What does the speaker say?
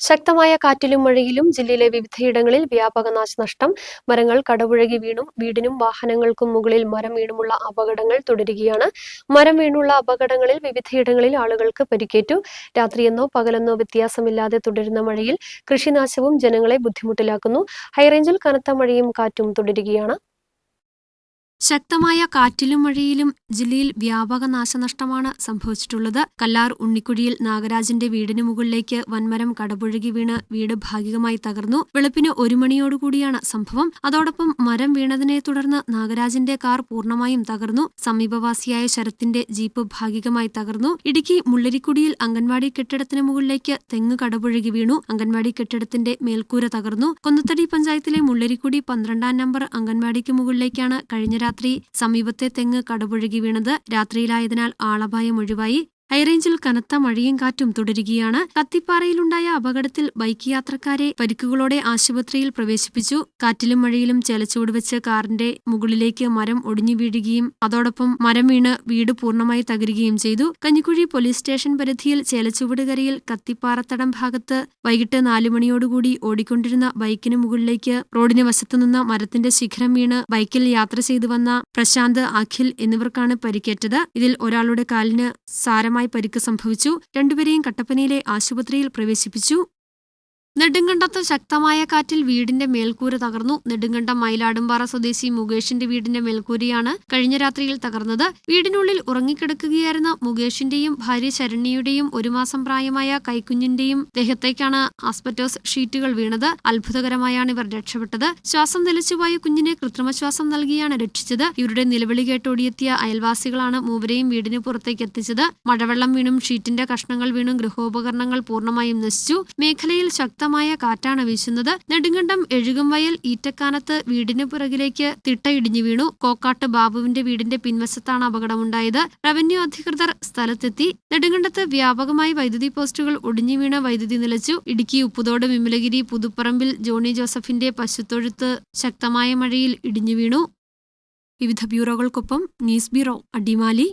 ശക്തമായ കാറ്റിലും മഴയിലും ജില്ലയിലെ വിവിധയിടങ്ങളിൽ വ്യാപക നാശനഷ്ടം. മരങ്ങൾ കടപുഴകി വീണും. വീടിനും വാഹനങ്ങൾക്കും മുകളിൽ മരം വീണുമുള്ള അപകടങ്ങൾ തുടരുകയാണ്. മരം വീണുള്ള അപകടങ്ങളിൽ വിവിധയിടങ്ങളിൽ ആളുകൾക്ക് പരിക്കേറ്റു. രാത്രിയെന്നോ പകലെന്നോ വ്യത്യാസമില്ലാതെ തുടരുന്ന മഴയിൽ കൃഷിനാശവും ജനങ്ങളെ ബുദ്ധിമുട്ടിലാക്കുന്നു. ഹൈറേഞ്ചിൽ കനത്ത മഴയും കാറ്റും തുടരുകയാണ്. ശക്തമായ കാറ്റിലും മഴയിലും ജില്ലയിൽ വ്യാപക നാശനഷ്ടമാണ് സംഭവിച്ചിട്ടുള്ളത്. കല്ലാർ ഉണ്ണിക്കുഴിയിൽ നാഗരാജന്റെ വീടിന് മുകളിലേക്ക് വൻമരം കടപുഴകി വീണ് വീട് ഭാഗികമായി തകർന്നു. വെളുപ്പിന് ഒരു മണിയോടുകൂടിയാണ് സംഭവം. അതോടൊപ്പം മരം വീണതിനെ തുടർന്ന് നാഗരാജന്റെ കാർ പൂർണമായും തകർന്നു. സമീപവാസിയായ ശരത്തിന്റെ ജീപ്പ് ഭാഗികമായി തകർന്നു. ഇടുക്കി മുള്ളരിക്കുടിയിൽ അംഗൻവാടി കെട്ടിടത്തിന് മുകളിലേക്ക് തെങ്ങ് കടപുഴകി വീണു. അംഗൻവാടി കെട്ടിടത്തിന്റെ മേൽക്കൂര തകർന്നു. കൊന്നത്തടി പഞ്ചായത്തിലെ മുള്ളരിക്കുടി പന്ത്രണ്ടാം നമ്പർ അംഗൻവാടിക്ക് മുകളിലേക്കാണ് കഴിഞ്ഞ രാത്രി സമീപത്തെ തെങ്ങ് കടപുഴകി വീണത് രാത്രിയിലായതിനാൽ ആളപായം ഒഴിവായി ഹൈറേഞ്ചിൽ കനത്ത മഴയും കാറ്റും തുടരുകയാണ്. കത്തിപ്പാറയിലുണ്ടായ അപകടത്തിൽ ബൈക്ക് യാത്രക്കാരെ പരിക്കുകളോടെ ആശുപത്രിയിൽ പ്രവേശിപ്പിച്ചു. കാറ്റിലും മഴയിലും ചെലച്ചുവട് വെച്ച് കാറിന്റെ മുകളിലേക്ക് മരം ഒടിഞ്ഞു വീഴുകയും അതോടൊപ്പം മരം വീണ് വീട് പൂർണമായി തകരുകയും ചെയ്തു. കഞ്ഞിക്കുഴി പോലീസ് സ്റ്റേഷൻ പരിധിയിൽ ചേലച്ചുവട് കരയിൽ കത്തിപ്പാറത്തടം ഭാഗത്ത് വൈകിട്ട് നാലു മണിയോടുകൂടി ഓടിക്കൊണ്ടിരുന്ന ബൈക്കിന് മുകളിലേക്ക് റോഡിന് വശത്തുനിന്ന മരത്തിന്റെ ശിഖരം വീണ് ബൈക്കിൽ യാത്ര ചെയ്തു വന്ന പ്രശാന്ത് അഖിൽ എന്നിവർക്കാണ് പരിക്കേറ്റത്. ഇതിൽ ഒരാളുടെ കാലിന് സാരമായി പരിക്ക് സംഭവിച്ചു. രണ്ടുപേരെയും കട്ടപ്പനയിലെ ആശുപത്രിയിൽ പ്രവേശിപ്പിച്ചു. നെടുങ്കണ്ടത്ത് ശക്തമായ കാറ്റിൽ വീടിന്റെ മേൽക്കൂര തകർന്നു. നെടുങ്കണ്ടം മയിലാടുംപാറ സ്വദേശി മുകേഷിന്റെ വീടിന്റെ മേൽക്കൂരയാണ് കഴിഞ്ഞ രാത്രിയിൽ തകർന്നത്. വീടിനുള്ളിൽ ഉറങ്ങിക്കിടക്കുകയായിരുന്ന മുകേഷിന്റെയും ഭാര്യ ശരണ്യയുടെയും ഒരു മാസം പ്രായമായ കൈക്കുഞ്ഞിന്റെയും ദേഹത്തേക്കാണ് ആസ്പെറ്റോസ് ഷീറ്റുകൾ വീണത്. അത്ഭുതകരമായാണ് ഇവർ രക്ഷപ്പെട്ടത്. ശ്വാസം നിലച്ചുപോയ കുഞ്ഞിനെ കൃത്രിമശ്വാസം നൽകിയാണ് രക്ഷിച്ചത്. ഇവരുടെ നിലവിളി കേട്ടോടിയെത്തിയ അയൽവാസികളാണ് മൂവരെയും വീടിന് പുറത്തേക്ക് എത്തിച്ചത്. മഴവെള്ളം വീണും ഷീറ്റിന്റെ കഷ്ണങ്ങൾ വീണും ഗൃഹോപകരണങ്ങൾ പൂർണമായും നശിച്ചു. മേഖലയിൽ ശക്തമായ കാറ്റാണ് വീശുന്നത്. നെടുങ്കണ്ടം എഴുകുംവയൽ ഈറ്റക്കാനത്ത് വീടിന് പുറകിലേക്ക് തിട്ടയിടിഞ്ഞു വീണു. കോക്കാട്ട് ബാബുവിന്റെ വീടിന്റെ പിൻവശത്താണ് അപകടമുണ്ടായത്. റവന്യൂ അധികൃതർ സ്ഥലത്തെത്തി. നെടുങ്കണ്ടത്ത് വ്യാപകമായി വൈദ്യുതി പോസ്റ്റുകൾ ഒടിഞ്ഞു വീണ വൈദ്യുതി നിലച്ചു. ഇടുക്കി ഉപ്പുതോട് വിമലഗിരി പുതുപ്പറമ്പിൽ ജോണി ജോസഫിന്റെ പശുത്തൊഴുത്ത് ശക്തമായ മഴയിൽ ഇടിഞ്ഞു വീണു. വിവിധ ബ്യൂറോകൾക്കൊപ്പം ന്യൂസ് ബ്യൂറോ അടിമാലി.